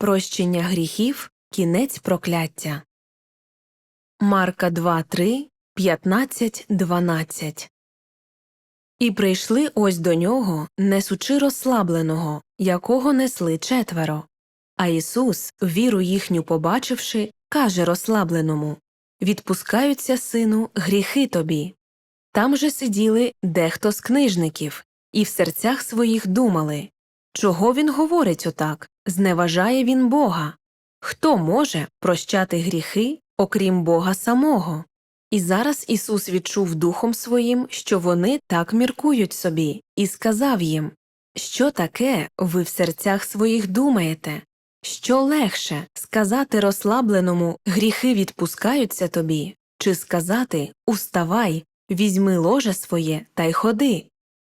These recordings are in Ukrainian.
Прощення гріхів кінець прокляття. Марка 2, 3, 15, 12 І прийшли ось до нього, несучи розслабленого, якого несли четверо. А Ісус, віру їхню побачивши, каже розслабленому Відпускаються, сину, гріхи тобі. Там же сиділи дехто з книжників, і в серцях своїх думали Чого він говорить отак? Зневажає він Бога. Хто може прощати гріхи, окрім Бога самого? І зараз Ісус відчув духом своїм, що вони так міркують собі, і сказав їм Що таке ви в серцях своїх думаєте? Що легше сказати розслабленому гріхи відпускаються тобі, чи сказати Уставай, візьми ложе своє та й ходи.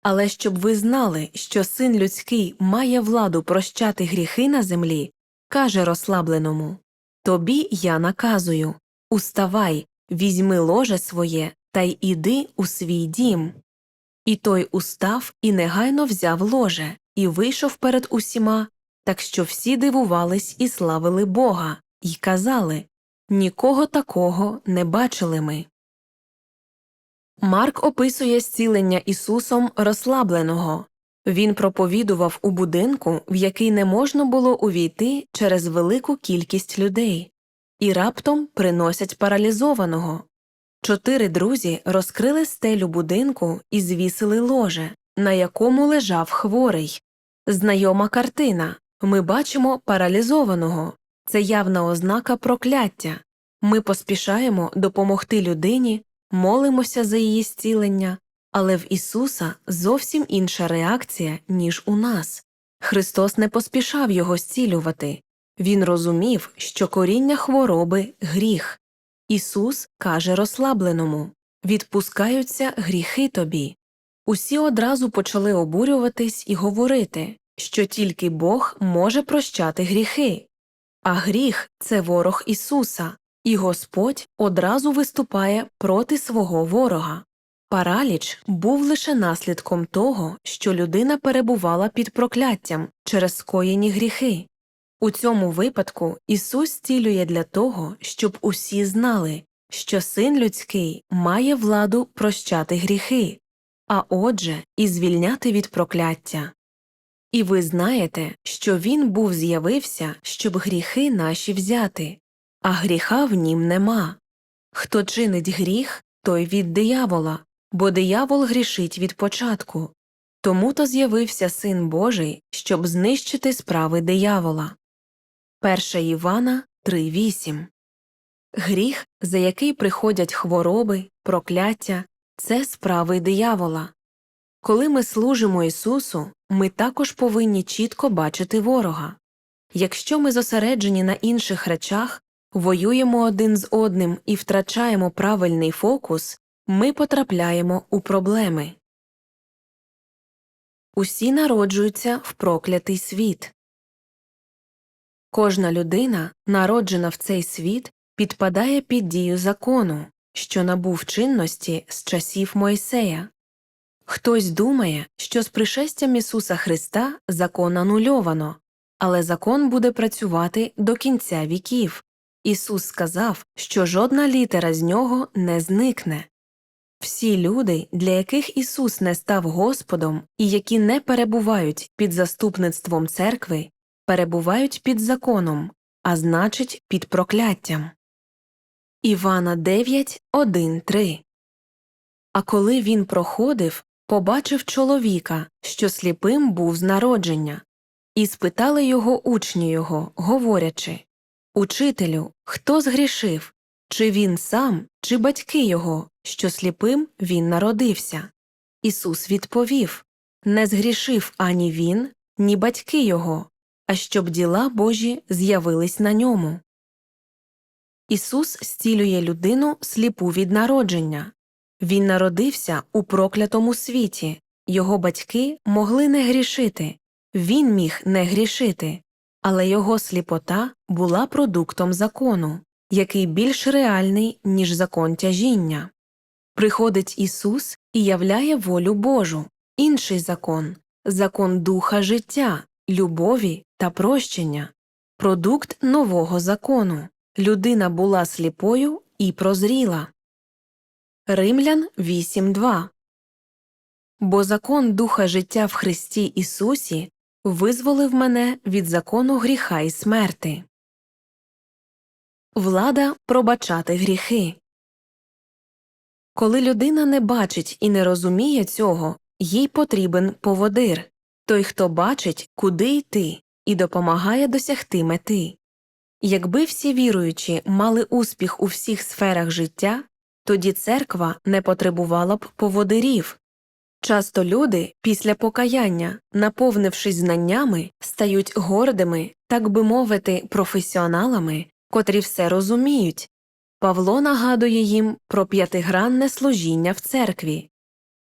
Але щоб ви знали, що син людський має владу прощати гріхи на землі, каже розслабленому Тобі я наказую Уставай, візьми ложе своє та й іди у свій дім. І той устав і негайно взяв ложе, і вийшов перед усіма, так що всі дивувались і славили Бога, і казали Нікого такого не бачили ми. Марк описує зцілення Ісусом розслабленого. Він проповідував у будинку, в який не можна було увійти через велику кількість людей, і раптом приносять паралізованого. Чотири друзі розкрили стелю будинку і звісили ложе, на якому лежав хворий. Знайома картина ми бачимо паралізованого це явна ознака прокляття. Ми поспішаємо допомогти людині, молимося за її зцілення, але в Ісуса зовсім інша реакція, ніж у нас. Христос не поспішав його зцілювати. Він розумів, що коріння хвороби гріх. Ісус каже розслабленому Відпускаються гріхи тобі. Усі одразу почали обурюватись і говорити, що тільки Бог може прощати гріхи. А гріх це ворог Ісуса, і Господь одразу виступає проти свого ворога. Параліч був лише наслідком того, що людина перебувала під прокляттям через скоєні гріхи. У цьому випадку Ісус цілює для того, щоб усі знали, що син людський має владу прощати гріхи, а отже, і звільняти від прокляття. І ви знаєте, що він був з'явився, щоб гріхи наші взяти, а гріха в нім нема. Хто чинить гріх, той від диявола, бо диявол грішить від початку. Тому то з'явився Син Божий, щоб знищити справи диявола. 1 Івана 3.8 Гріх, за який приходять хвороби, прокляття це справи диявола. Коли ми служимо Ісусу, ми також повинні чітко бачити ворога. Якщо ми зосереджені на інших речах, воюємо один з одним і втрачаємо правильний фокус, ми потрапляємо у проблеми. Усі народжуються в проклятий світ. Кожна людина, народжена в цей світ, підпадає під дію закону, що набув чинності з часів Мойсея. Хтось думає, що з пришестям Ісуса Христа закон анульовано, але закон буде працювати до кінця віків. Ісус сказав, що жодна літера з нього не зникне. Всі люди, для яких Ісус не став Господом і які не перебувають під заступництвом церкви, перебувають під законом, а значить, під прокляттям. Івана 9, 1, 3 А коли він проходив, побачив чоловіка, що сліпим був з народження, і спитали його учні його, говорячи Учителю, хто згрішив, чи він сам, чи батьки його, що сліпим він народився? Ісус відповів Не згрішив ані він, ні батьки його, а щоб діла Божі з'явились на ньому. Ісус зцілює людину сліпу від народження. Він народився у проклятому світі, його батьки могли не грішити, він міг не грішити, але його сліпота була продуктом закону, який більш реальний, ніж закон тяжіння. Приходить Ісус і являє волю Божу, інший закон, закон духа життя, любові та прощення. продукт нового закону. Людина була сліпою і прозріла. Римлян 8.2 Бо закон Духа життя в Христі Ісусі визволив мене від закону гріха і смерти. Влада пробачати гріхи. Коли людина не бачить і не розуміє цього, їй потрібен поводир той, хто бачить, куди йти, і допомагає досягти мети. Якби всі віруючі мали успіх у всіх сферах життя, тоді церква не потребувала б поводирів. Часто люди після покаяння, наповнившись знаннями, стають гордими, так би мовити, професіоналами, котрі все розуміють. Павло нагадує їм про п'ятигранне служіння в церкві.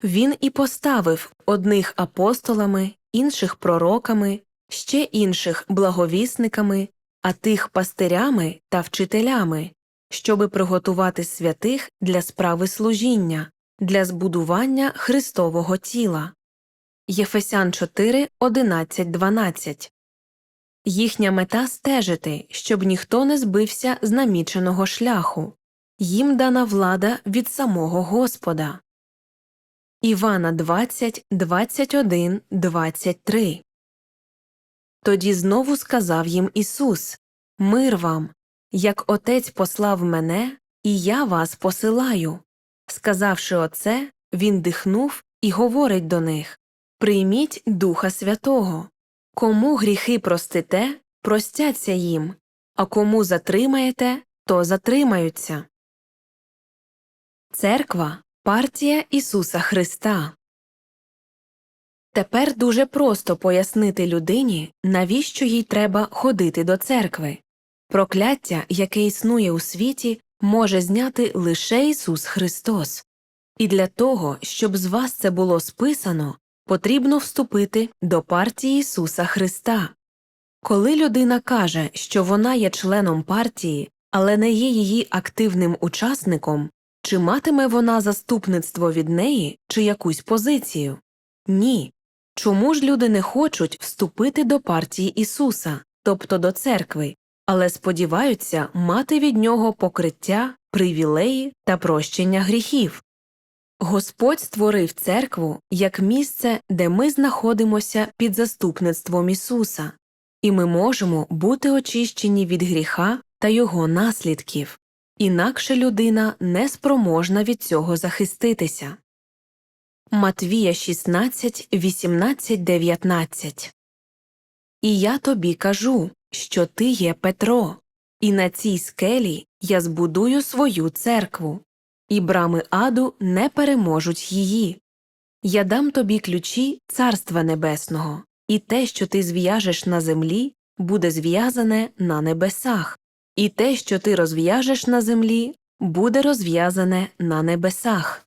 Він і поставив одних апостолами, інших пророками, ще інших благовісниками, а тих пастирями та вчителями, щоби приготувати святих для справи служіння, для збудування Христового тіла. Єфесян 4, 11, 12 Їхня мета стежити, щоб ніхто не збився з наміченого шляху. Їм дана влада від самого Господа. Івана 20, 21, 23 Тоді знову сказав їм Ісус Мир вам, як Отець послав мене, і я вас посилаю. Сказавши оце, він дихнув і говорить до них Прийміть Духа Святого. Кому гріхи простите, простяться їм, а кому затримаєте, то затримаються. Церква партія Ісуса Христа. Тепер дуже просто пояснити людині, навіщо їй треба ходити до церкви. Прокляття, яке існує у світі, може зняти лише Ісус Христос. І для того, щоб з вас це було списано, потрібно вступити до партії Ісуса Христа. Коли людина каже, що вона є членом партії, але не є її активним учасником, чи матиме вона заступництво від неї чи якусь позицію? Ні. Чому ж люди не хочуть вступити до партії Ісуса, тобто до церкви, але сподіваються мати від нього покриття, привілеї та прощення гріхів? Господь створив церкву як місце, де ми знаходимося під заступництвом Ісуса, і ми можемо бути очищені від гріха та його наслідків, інакше людина не спроможна від цього захиститися. Матвія 16, 18, 19 І я тобі кажу, що ти є Петро, і на цій скелі я збудую свою церкву, і брами аду не переможуть її. Я дам тобі ключі Царства Небесного, і те, що ти зв'яжеш на землі, буде зв'язане на небесах, і те, що ти розв'яжеш на землі, буде розв'язане на небесах.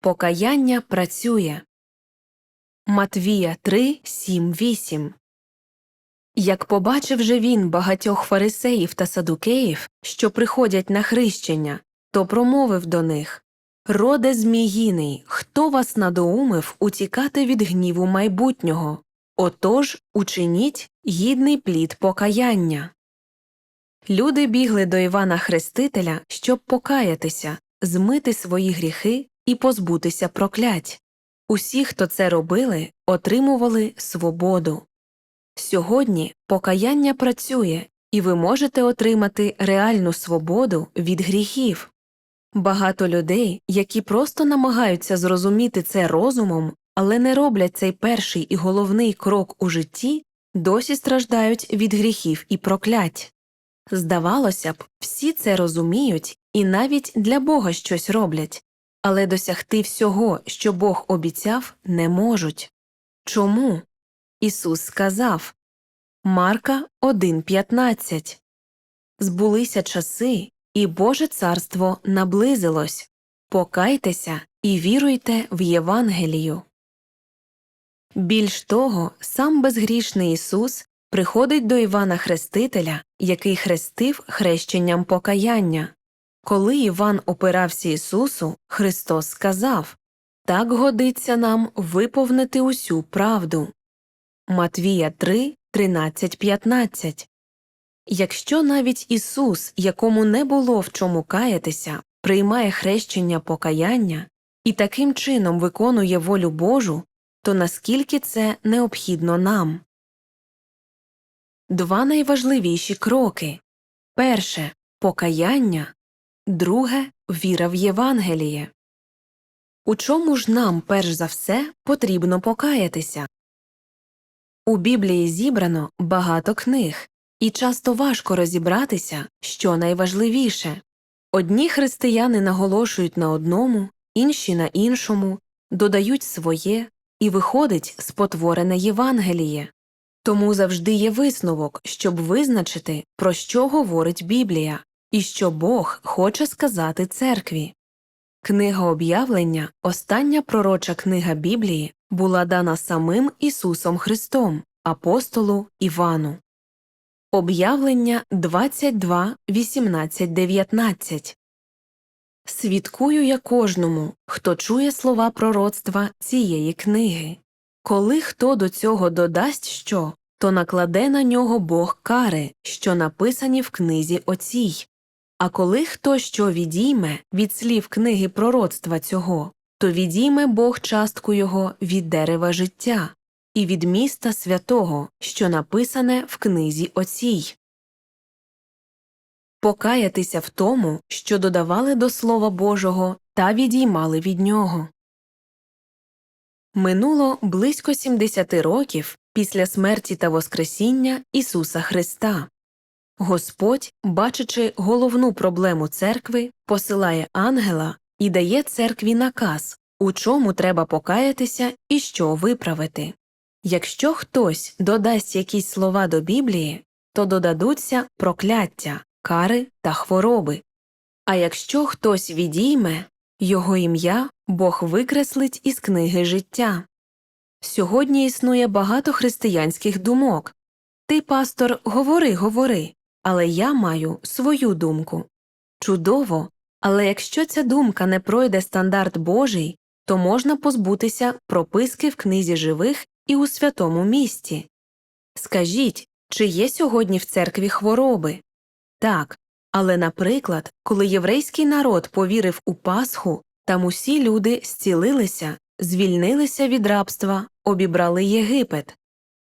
Покаяння працює. Матвія 3, 7, 8 Як побачив же він багатьох фарисеїв та садукеїв, що приходять на хрещення, то промовив до них Роде Зміїний, хто вас надоумив утікати від гніву майбутнього? Отож учиніть гідний плід покаяння. Люди бігли до Івана Хрестителя, щоб покаятися, змити свої гріхи і позбутися проклять. Усі, хто це робили, отримували свободу. Сьогодні покаяння працює, і ви можете отримати реальну свободу від гріхів. Багато людей, які просто намагаються зрозуміти це розумом, але не роблять цей перший і головний крок у житті, досі страждають від гріхів і проклять. Здавалося б, всі це розуміють і навіть для Бога щось роблять, але досягти всього, що Бог обіцяв, не можуть. Чому? Ісус сказав Марка 1.15 Збулися часи, і Боже царство наблизилось. Покайтеся і віруйте в Євангелію. Більш того, сам безгрішний Ісус приходить до Івана Хрестителя, який хрестив хрещенням покаяння. Коли Іван опирався Ісусу, Христос сказав Так годиться нам виповнити усю правду. Матвія 3, 13.15. Якщо навіть Ісус, якому не було в чому каятися, приймає хрещення покаяння і таким чином виконує волю Божу, то наскільки це необхідно нам? Два найважливіші кроки перше покаяння, друге віра в Євангеліє. У чому ж нам перш за все потрібно покаятися? У Біблії зібрано багато книг, і часто важко розібратися, що найважливіше. Одні християни наголошують на одному, інші на іншому, додають своє, і виходить спотворене Євангеліє. Тому завжди є висновок, щоб визначити, про що говорить Біблія і що Бог хоче сказати церкві. Книга об'явлення, остання пророча книга Біблії, була дана самим Ісусом Христом, апостолу Івану. Об'явлення 22, 18, 19 Свідкую я кожному, хто чує слова пророцтва цієї книги. Коли хто до цього додасть що, то накладе на нього Бог кари, що написані в книзі оцій. А коли хто що відійме від слів книги пророцтва цього, то відійме Бог частку його від дерева життя і від міста святого, що написане в книзі оцій. Покаятися в тому, що додавали до Слова Божого та відіймали від нього. Минуло близько 70 років після смерті та Воскресіння Ісуса Христа. Господь, бачачи головну проблему церкви, посилає ангела і дає церкві наказ, у чому треба покаятися і що виправити. Якщо хтось додасть якісь слова до Біблії, то додадуться прокляття, кари та хвороби. А якщо хтось відійме, його ім'я Бог викреслить із книги життя. Сьогодні існує багато християнських думок. Ти, пастор, говори, говори, але я маю свою думку. Чудово, але якщо ця думка не пройде стандарт Божий, то можна позбутися прописки в книзі живих і у святому місті. Скажіть, чи є сьогодні в церкві хвороби? Так, але, наприклад, коли єврейський народ повірив у Пасху, там усі люди зцілилися, звільнилися від рабства, обібрали Єгипет.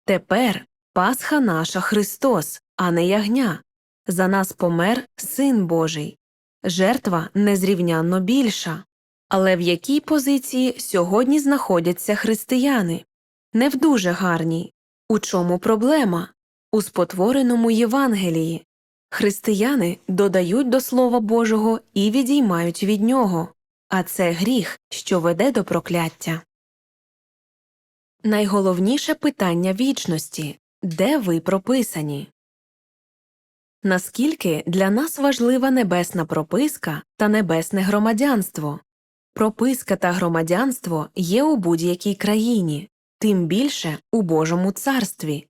Тепер Пасха наша Христос, а не ягня. За нас помер Син Божий. Жертва незрівнянно більша. Але в якій позиції сьогодні знаходяться християни? Не в дуже гарній. У чому проблема? У спотвореному Євангелії. Християни додають до Слова Божого і відіймають від нього, а це гріх, що веде до прокляття. Найголовніше питання вічності де ви прописані? Наскільки для нас важлива небесна прописка та небесне громадянство? Прописка та громадянство є у будь-якій країні, тим більше у Божому царстві.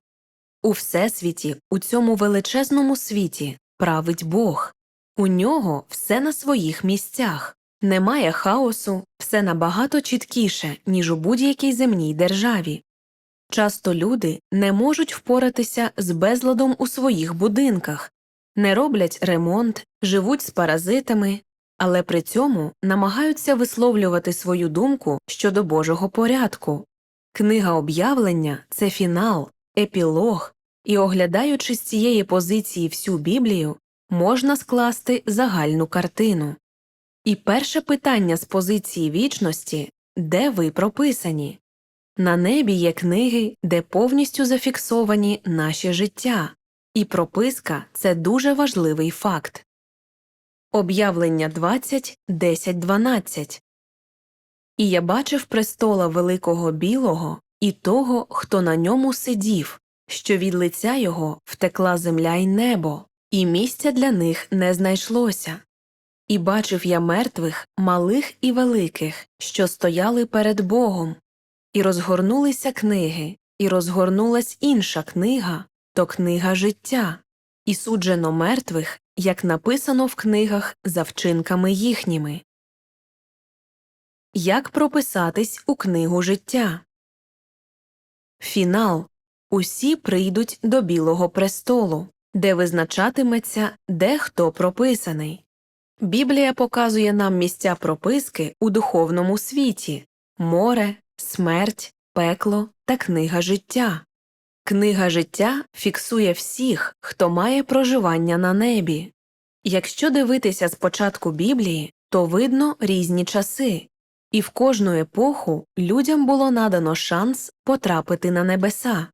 У Всесвіті, у цьому величезному світі, править Бог. У нього все на своїх місцях, немає хаосу, все набагато чіткіше, ніж у будь-якій земній державі. Часто люди не можуть впоратися з безладом у своїх будинках, не роблять ремонт, живуть з паразитами, але при цьому намагаються висловлювати свою думку щодо Божого порядку. Книга об'явлення це фінал, епілог, і, оглядаючи з цієї позиції всю Біблію, можна скласти загальну картину. І перше питання з позиції вічності де ви прописані? На небі є книги, де повністю зафіксовані наші життя, і прописка це дуже важливий факт. Об'явлення 20, 10, 12 І я бачив престола великого білого і того, хто на ньому сидів, що від лиця його втекла земля й небо, і місця для них не знайшлося. І бачив я мертвих, малих і великих, що стояли перед Богом, і розгорнулися книги, і розгорнулась інша книга то книга життя, і суджено мертвих, як написано в книгах за вчинками їхніми. Як прописатись у книгу життя? Фінал усі прийдуть до Білого престолу, де визначатиметься, де хто прописаний. Біблія показує нам місця прописки у духовному світі море, смерть, пекло та книга життя. Книга життя фіксує всіх, хто має проживання на небі. Якщо дивитися з початку Біблії, то видно різні часи, і в кожну епоху людям було надано шанс потрапити на небеса.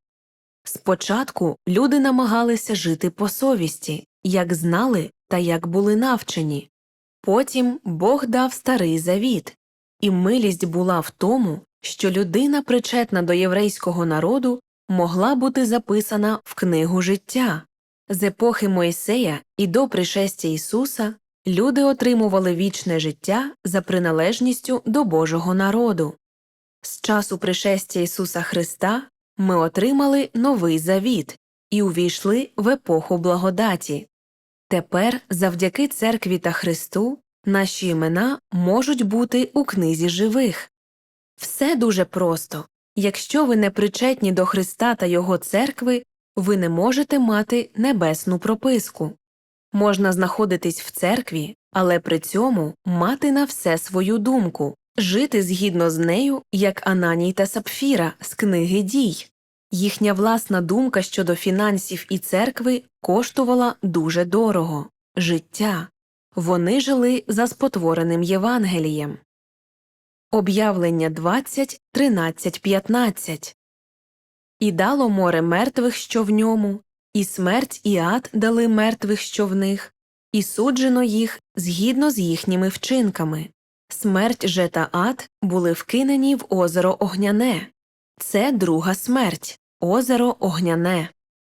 Спочатку люди намагалися жити по совісті, як знали та як були навчені. Потім Бог дав старий завіт, і милість була в тому, що людина, причетна до єврейського народу, могла бути записана в книгу життя. З епохи Мойсея і до пришестя Ісуса люди отримували вічне життя за приналежністю до Божого народу. З часу пришестя Ісуса Христа ми отримали новий завіт і увійшли в епоху благодаті. Тепер, завдяки церкві та Христу, наші імена можуть бути у книзі живих. Все дуже просто якщо ви не причетні до Христа та Його церкви, ви не можете мати небесну прописку. Можна знаходитись в церкві, але при цьому мати на все свою думку, жити згідно з нею, як Ананій та Сапфіра з книги дій. Їхня власна думка щодо фінансів і церкви коштувала дуже дорого життя. Вони жили за спотвореним Євангелієм. Об'явлення 20, 13, 15 І дало море мертвих, що в ньому, і смерть і ад дали мертвих, що в них, і суджено їх згідно з їхніми вчинками. Смерть же та ад були вкинені в озеро Огняне. Це друга смерть, озеро Огняне.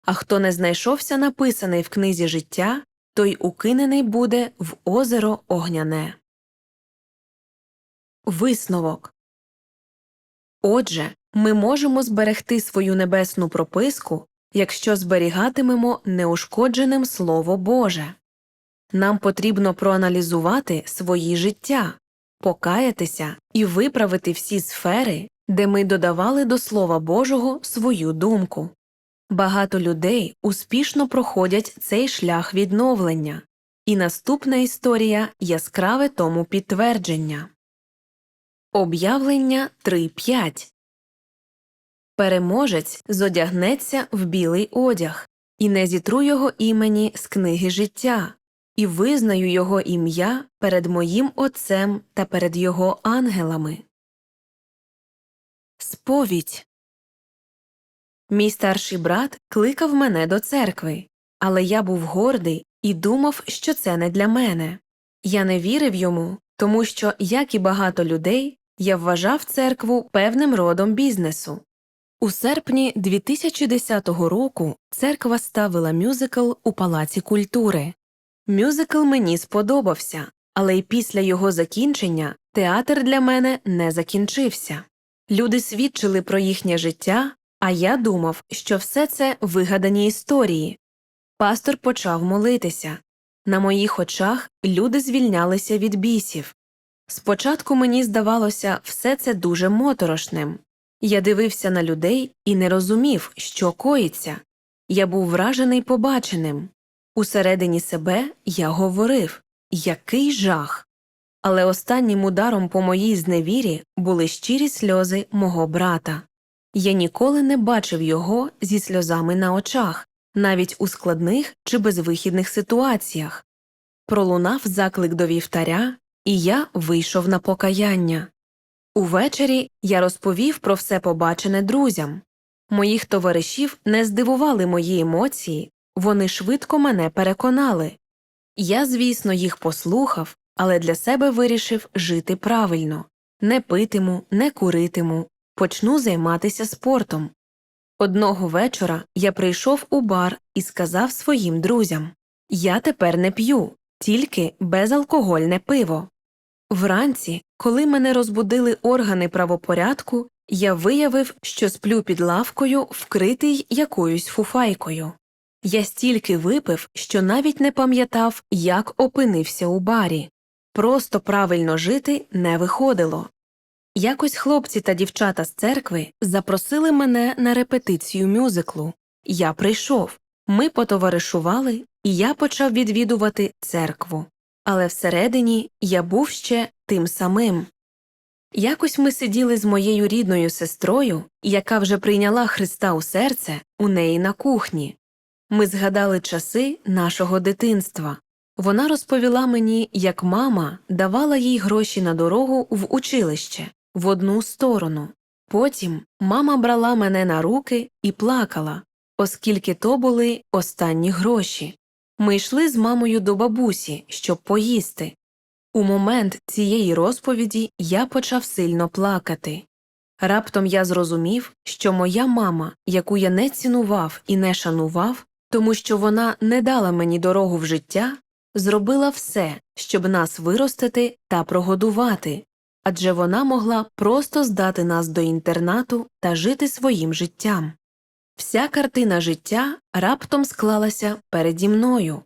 А хто не знайшовся написаний в книзі життя, той укинений буде в озеро Огняне. Висновок Отже, ми можемо зберегти свою небесну прописку, якщо зберігатимемо неушкодженим Слово Боже. Нам потрібно проаналізувати свої життя, покаятися і виправити всі сфери, де ми додавали до Слова Божого свою думку. Багато людей успішно проходять цей шлях відновлення, і наступна історія яскраве тому підтвердження. Об'явлення 3.5 Переможець зодягнеться в білий одяг, і не зітру його імені з книги життя, і визнаю його ім'я перед моїм Отцем та перед його ангелами. Сповідь Мій старший брат кликав мене до церкви, але я був гордий і думав, що це не для мене. Я не вірив йому, тому що, як і багато людей, я вважав церкву певним родом бізнесу. У серпні 2010 року церква ставила мюзикл у Палаці культури. Мюзикл мені сподобався, але й після його закінчення театр для мене не закінчився. Люди свідчили про їхнє життя, а я думав, що все це вигадані історії. Пастор почав молитися. На моїх очах люди звільнялися від бісів. Спочатку мені здавалося все це дуже моторошним. Я дивився на людей і не розумів, що коїться. Я був вражений побаченим. Усередині себе я говорив який жах. Але останнім ударом по моїй зневірі були щирі сльози мого брата. Я ніколи не бачив його зі сльозами на очах, навіть у складних чи безвихідних ситуаціях. Пролунав заклик до вівтаря, і я вийшов на покаяння. Увечері я розповів про все побачене друзям. Моїх товаришів не здивували мої емоції, вони швидко мене переконали. Я, звісно, їх послухав, але для себе вирішив жити правильно не питиму, не куритиму, почну займатися спортом. Одного вечора я прийшов у бар і сказав своїм друзям Я тепер не п'ю, тільки безалкогольне пиво. Вранці, коли мене розбудили органи правопорядку, я виявив, що сплю під лавкою, вкритий якоюсь фуфайкою. Я стільки випив, що навіть не пам'ятав, як опинився у барі. Просто правильно жити не виходило. Якось хлопці та дівчата з церкви запросили мене на репетицію мюзиклу. Я прийшов, ми потоваришували, і я почав відвідувати церкву. Але всередині я був ще тим самим. Якось ми сиділи з моєю рідною сестрою, яка вже прийняла Христа у серце, у неї на кухні. Ми згадали часи нашого дитинства. Вона розповіла мені, як мама давала їй гроші на дорогу в училище в одну сторону. Потім мама брала мене на руки і плакала, оскільки то були останні гроші. Ми йшли з мамою до бабусі, щоб поїсти. У момент цієї розповіді я почав сильно плакати. Раптом я зрозумів, що моя мама, яку я не цінував і не шанував, тому що вона не дала мені дорогу в життя, зробила все, щоб нас виростити та прогодувати, адже вона могла просто здати нас до інтернату та жити своїм життям. Вся картина життя раптом склалася переді мною.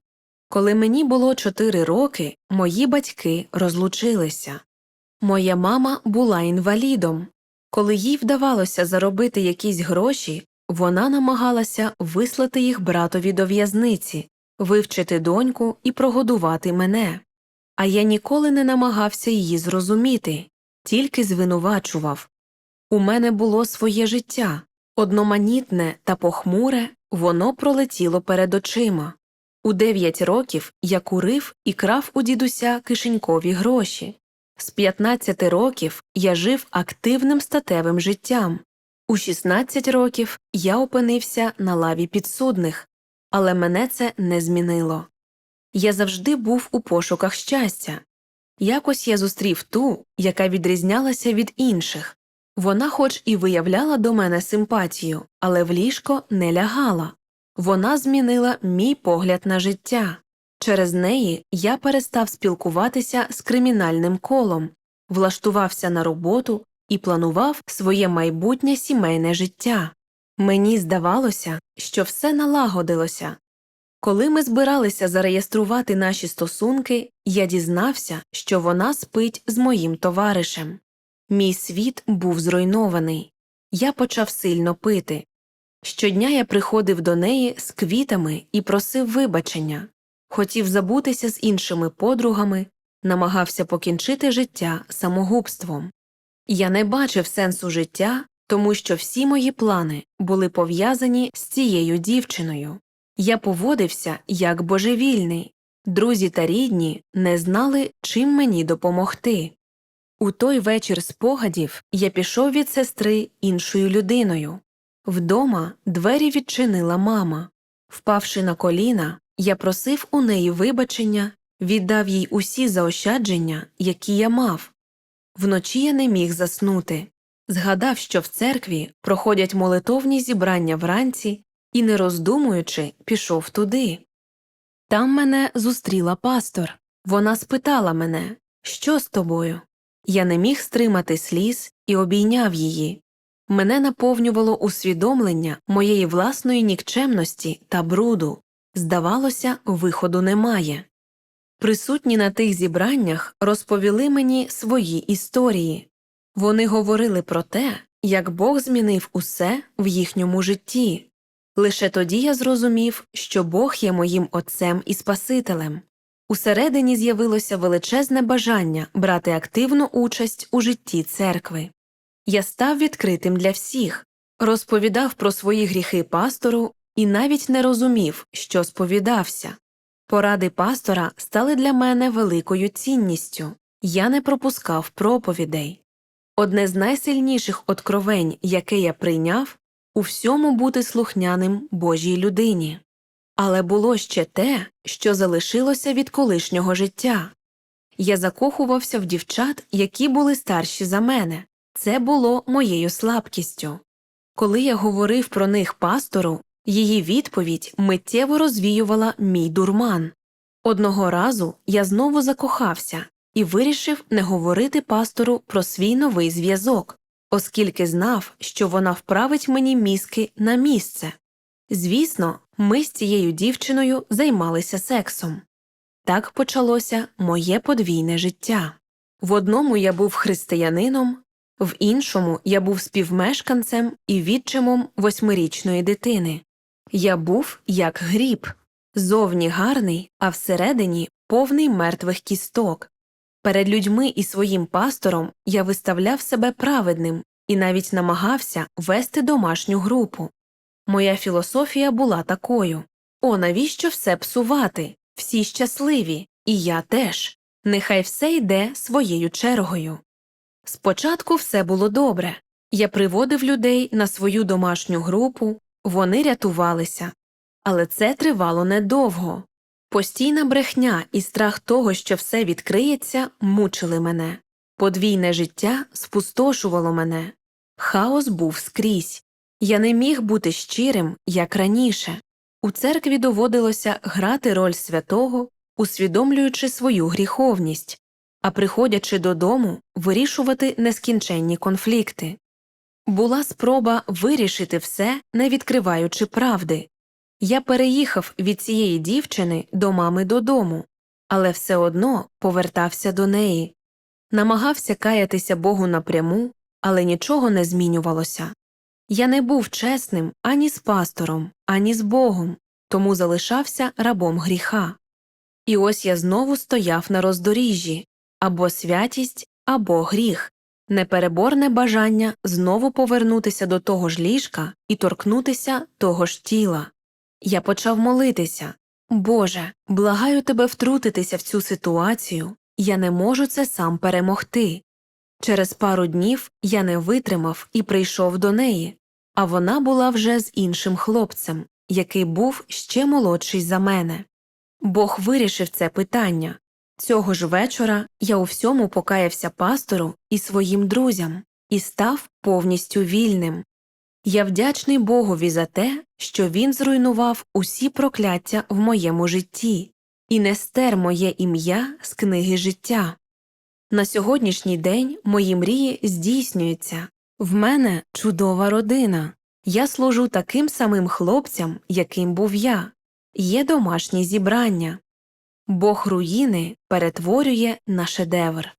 Коли мені було чотири роки, мої батьки розлучилися. Моя мама була інвалідом. Коли їй вдавалося заробити якісь гроші, вона намагалася вислати їх братові до в'язниці, вивчити доньку і прогодувати мене. А я ніколи не намагався її зрозуміти, тільки звинувачував. У мене було своє життя, одноманітне та похмуре, воно пролетіло перед очима. У дев'ять років я курив і крав у дідуся кишенькові гроші. З 15 років я жив активним статевим життям. У 16 років я опинився на лаві підсудних, але мене це не змінило. Я завжди був у пошуках щастя. Якось я зустрів ту, яка відрізнялася від інших. Вона хоч і виявляла до мене симпатію, але в ліжко не лягала. Вона змінила мій погляд на життя. Через неї я перестав спілкуватися з кримінальним колом, влаштувався на роботу і планував своє майбутнє сімейне життя. Мені здавалося, що все налагодилося. Коли ми збиралися зареєструвати наші стосунки, я дізнався, що вона спить з моїм товаришем. Мій світ був зруйнований. Я почав сильно пити. Щодня я приходив до неї з квітами і просив вибачення, хотів забутися з іншими подругами, намагався покінчити життя самогубством. Я не бачив сенсу життя, тому що всі мої плани були пов'язані з цією дівчиною. Я поводився як божевільний, друзі та рідні не знали, чим мені допомогти. У той вечір спогадів я пішов від сестри іншою людиною. Вдома двері відчинила мама. Впавши на коліна, я просив у неї вибачення, віддав їй усі заощадження, які я мав. Вночі я не міг заснути. Згадав, що в церкві проходять молитовні зібрання вранці і, не роздумуючи, пішов туди. Там мене зустріла пастор. Вона спитала мене, що з тобою? Я не міг стримати сліз і обійняв її. Мене наповнювало усвідомлення моєї власної нікчемності та бруду. Здавалося, виходу немає. Присутні на тих зібраннях розповіли мені свої історії. Вони говорили про те, як Бог змінив усе в їхньому житті. Лише тоді я зрозумів, що Бог є моїм Отцем і Спасителем. Усередині з'явилося величезне бажання брати активну участь у житті церкви. Я став відкритим для всіх, розповідав про свої гріхи пастору і навіть не розумів, що сповідався. Поради пастора стали для мене великою цінністю я не пропускав проповідей. Одне з найсильніших откровень, яке я прийняв, у всьому бути слухняним Божій людині. Але було ще те, що залишилося від колишнього життя. Я закохувався в дівчат, які були старші за мене. Це було моєю слабкістю. Коли я говорив про них пастору, її відповідь миттєво розвіювала мій дурман. Одного разу я знову закохався і вирішив не говорити пастору про свій новий зв'язок, оскільки знав, що вона вправить мені мізки на місце. Звісно, ми з цією дівчиною займалися сексом. Так почалося моє подвійне життя. В одному я був християнином, в іншому я був співмешканцем і відчимом восьмирічної дитини. Я був як гріб, зовні гарний, а всередині повний мертвих кісток. Перед людьми і своїм пастором я виставляв себе праведним і навіть намагався вести домашню групу. Моя філософія була такою О, навіщо все псувати? Всі щасливі, і я теж. Нехай все йде своєю чергою. Спочатку все було добре. Я приводив людей на свою домашню групу, вони рятувалися. Але це тривало недовго. Постійна брехня і страх того, що все відкриється, мучили мене. Подвійне життя спустошувало мене. Хаос був скрізь. Я не міг бути щирим, як раніше. У церкві доводилося грати роль святого, усвідомлюючи свою гріховність, а приходячи додому, вирішувати нескінченні конфлікти. Була спроба вирішити все, не відкриваючи правди. Я переїхав від цієї дівчини до мами додому, але все одно повертався до неї, намагався каятися Богу напряму, але нічого не змінювалося. Я не був чесним ані з пастором, ані з Богом, тому залишався рабом гріха. І ось я знову стояв на роздоріжжі або святість, або гріх, непереборне бажання знову повернутися до того ж ліжка і торкнутися того ж тіла. Я почав молитися Боже, благаю тебе втрутитися в цю ситуацію, я не можу це сам перемогти. Через пару днів я не витримав і прийшов до неї, а вона була вже з іншим хлопцем, який був ще молодший за мене. Бог вирішив це питання. Цього ж вечора я у всьому покаявся пастору і своїм друзям і став повністю вільним. Я вдячний Богові за те, що він зруйнував усі прокляття в моєму житті і не стер моє ім'я з книги життя. На сьогоднішній день мої мрії здійснюються в мене чудова родина. Я служу таким самим хлопцям, яким був я, є домашні зібрання. Бог руїни перетворює на шедевр.